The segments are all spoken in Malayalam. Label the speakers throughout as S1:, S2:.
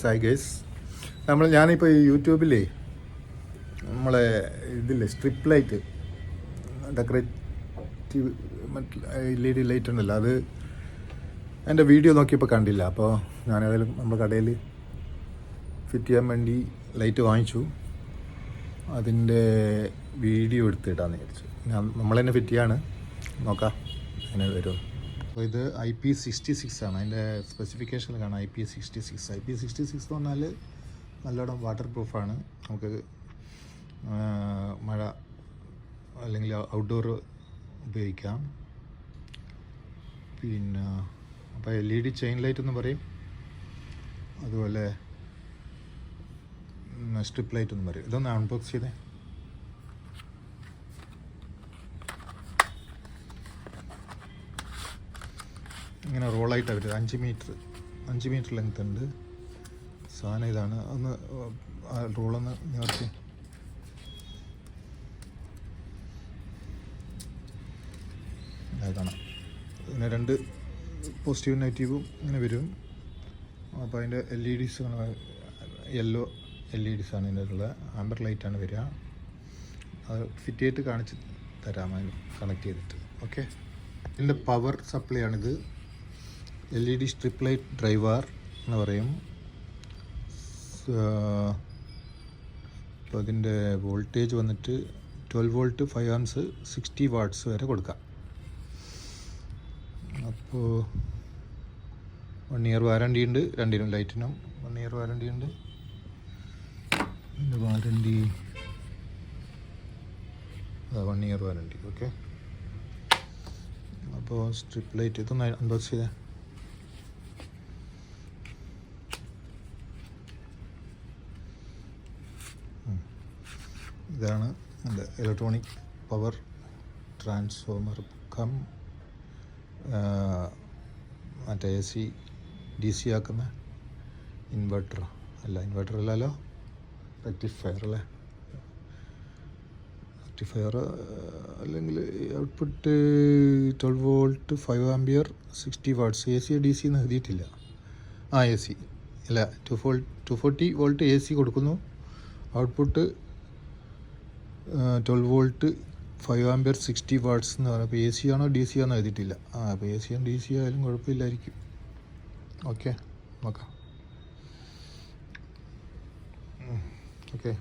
S1: സായി ഗൈസ് നമ്മൾ ഞാനിപ്പോൾ യൂട്യൂബിലേ നമ്മളെ ഇതില്ലേ strip light decorative L E D light ഉണ്ടല്ലോ അത് എന്റെ വീഡിയോ നോക്കിയപ്പോൾ കണ്ടില്ല. അപ്പോൾ ഞാനേതായാലും നമ്മുടെ കടയിൽ ഫിറ്റ് ചെയ്യാൻ വേണ്ടി ലൈറ്റ് വാങ്ങിച്ചു. അതിന്റെ വീഡിയോ എടുത്തിടാന്ന് വിചാരിച്ചു. ഞാൻ നമ്മൾ തന്നെ ഫിറ്റ് ചെയ്യാണ്. നോക്കാം അങ്ങനെ വരും അപ്പോൾ ഇത് ഐ പി സിക്സ്റ്റി സിക്സ് ആണ്. അതിന്റെ സ്പെസിഫിക്കേഷനിൽ കാണാം I P sixty six I P sixty six എന്ന് പറഞ്ഞാൽ നല്ലോണം വാട്ടർ പ്രൂഫാണ് നമുക്ക് മഴ അല്ലെങ്കിൽ ഔട്ട്ഡോർ ഉപയോഗിക്കാം. പിന്നെ അപ്പോൾ L E D chain light എന്ന് പറയും. അതുപോലെ സ്ട്രിപ്പ് ലൈറ്റ് എന്ന് പറയും. ഇതൊന്ന് അൺബോക്സ് ചെയ്തേ. ഇങ്ങനെ റോളായിട്ടാണ് വരുന്നത് അഞ്ച് മീറ്റർ അഞ്ച് മീറ്റർ ലെങ്ത് ഉണ്ട്. സാധനം ഇതാണ്. ഒന്ന് റോളൊന്ന് നിവർത്തി. ഇതാണ് ഇങ്ങനെ രണ്ട് പോസിറ്റീവും നെഗറ്റീവും ഇങ്ങനെ വരും. അപ്പോൾ അതിന്റെ L E Ds yellow L E Ds ആണ് ഇതിന്റെ ആംബർ ലൈറ്റാണ് വരിക. അത് ഫിറ്റ് ചെയ്തിട്ട് കാണിച്ച് തരാം കണക്ട് ചെയ്തിട്ട്. ഓക്കെ ഇതിന്റെ പവർ സപ്ലൈ ആണിത്. L E D strip light driver എന്ന് പറയും. അപ്പോൾ അതിന്റെ വോൾട്ടേജ് വന്നിട്ട് twelve volt five amps sixty watts വരെ കൊടുക്കാം. അപ്പോൾ വൺ ഇയർ വാറണ്ടി ഉണ്ട് രണ്ടിനും ലൈറ്റിനും. വൺ ഇയർ വാറണ്ടി ഉണ്ട്. ഇതിന്റെ warranty one year warranty okay. അപ്പോൾ സ്ട്രിപ്പ് ലൈറ്റ് ഇതൊന്ന് അൺബോക്സ് ചെയ്തേ. ഇതാണ് എന്റെ ഇലക്ട്രോണിക് പവർ ട്രാൻസ്ഫോമർ കം മറ്റേ എ സി ഡി സി ആക്കുന്ന ഇൻവെർട്ടർ അല്ല ഇൻവെർട്ടർ അല്ലല്ലോ റെക്ടിഫയർ അല്ലേ? റെക്ടിഫയർ അല്ലെങ്കിൽ output twelve volt five ampere sixty watts A C D C എന്ന് എഴുതിയിട്ടില്ല. ആ എ സി അല്ല two four two forty volt A C കൊടുക്കുന്നു. Output twelve volt five ampere sixty watts എന്ന് പറയുന്നത് ഇപ്പോൾ എ സി ആണോ ഡി സി ആണോ എഴുതിയിട്ടില്ല. ആ അപ്പോൾ എ സിയും ഡി സി ആയാലും കുഴപ്പമില്ലായിരിക്കും. ഓക്കെ നോക്കാം. ഓക്കെ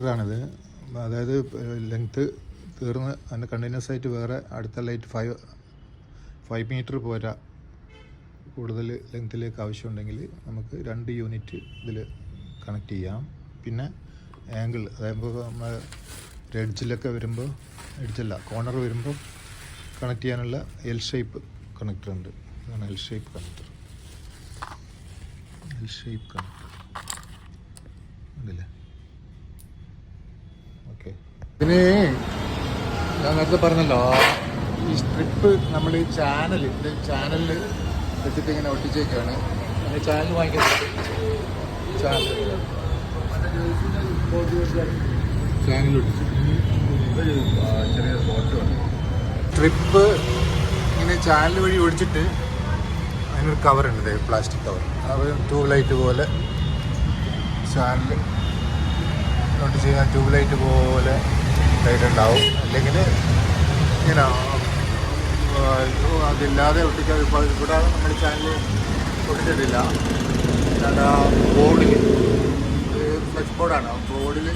S1: ഇതാണിത്. അതായത് ലെങ്ത്ത് തീർന്ന് അതിന്റെ കണ്ടിന്യൂസ് ആയിട്ട് വേറെ അടുത്ത ലൈറ്റ് ഫൈവ് ഫൈവ് മീറ്റർ പോരാ. കൂടുതൽ ലെങ്ത്തിലേക്ക് ആവശ്യമുണ്ടെങ്കിൽ നമുക്ക് രണ്ട് യൂണിറ്റ് ഇതിൽ കണക്ട് ചെയ്യാം. പിന്നെ ആംഗിൾ അതായത് നമ്മൾ എഡ്ജിലൊക്കെ വരുമ്പോൾ എഡ്ജല്ല കോർണർ വരുമ്പോൾ കണക്ട് ചെയ്യാനുള്ള എൽ ഷേപ്പ് കണക്ടർ ഉണ്ട്. ഇതാണ് L shape connector L shape connector ഉണ്ടല്ലേ? ഓക്കെ പിന്നെ ഞാൻ നേരത്തെ പറഞ്ഞല്ലോ ഈ സ്ട്രിപ്പ് നമ്മൾ ഈ ചാനൽ ഇത് ചാനലിൽ വെച്ചിട്ട് ഇങ്ങനെ ഒട്ടിച്ചേക്കാണ്. ചാനൽ വാങ്ങിക്കുന്നത് ചാനൽ സ്ട്രിപ്പ് ഇങ്ങനെ ചാനൽ വഴി ഒടിച്ചിട്ട് അതിനൊരു കവറുണ്ട് പ്ലാസ്റ്റിക് കവർ അത് ട്യൂബ് ലൈറ്റ് പോലെ ചാനൽ നോട്ട് ചെയ്യാൻ ട്യൂബ് ലൈറ്റ് പോലെ ലൈറ്റ് ഉണ്ടാവും. അല്ലെങ്കിൽ ഇങ്ങനെ അതില്ലാതെ ഒട്ടിക്കാൻ ഇപ്പോൾ ഇവിടെ നമ്മൾ ചാനൽ ഒട്ടിച്ചിട്ടില്ല. അല്ലാണ്ട് ആ ബോർഡിൽ ഫ്ലെക്സ് ബോർഡാണ് ആ ബോർഡിൽ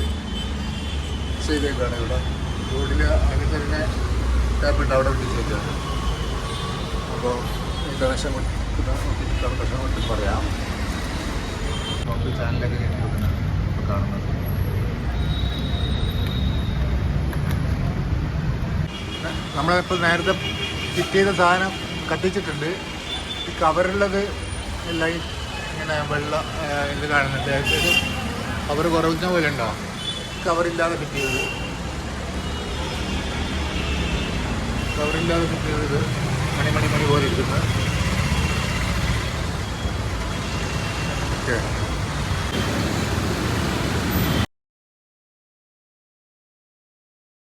S1: ചെയ്തേക്കാണ് ഇവിടെ. ബോർഡിൽ അതിന് തന്നെ ടാപ്പിട്ട് അവിടെ ഒട്ടിച്ചേക്കാണ് അപ്പോൾ ഇന്റർനാഷണൽ കണക്ഷൻ കൊണ്ട് പറയാം. നമുക്ക് ചാനലൊക്കെ കയറ്റി കൊടുക്കുന്നത് ഇപ്പോൾ കാണുന്നത്. നമ്മളിപ്പോൾ നേരത്തെ ഫിറ്റ് ചെയ്ത സാധനം കത്തിച്ചിട്ടുണ്ട്. ഈ കവറുള്ളത് ലൈറ്റ് ഇങ്ങനെ വെള്ളം ഇത് കാണുന്നുണ്ട്. ഒരു കവർ കുറവുന്ന പോലെ ഉണ്ടോ കവറില്ലാതെ ഫിറ്റ് ചെയ്തത് കവറില്ലാതെ ഫിറ്റ് ചെയ്തത് മണി മണി മണി പോലെ ഇരിക്കുന്നത് ഓക്കെ.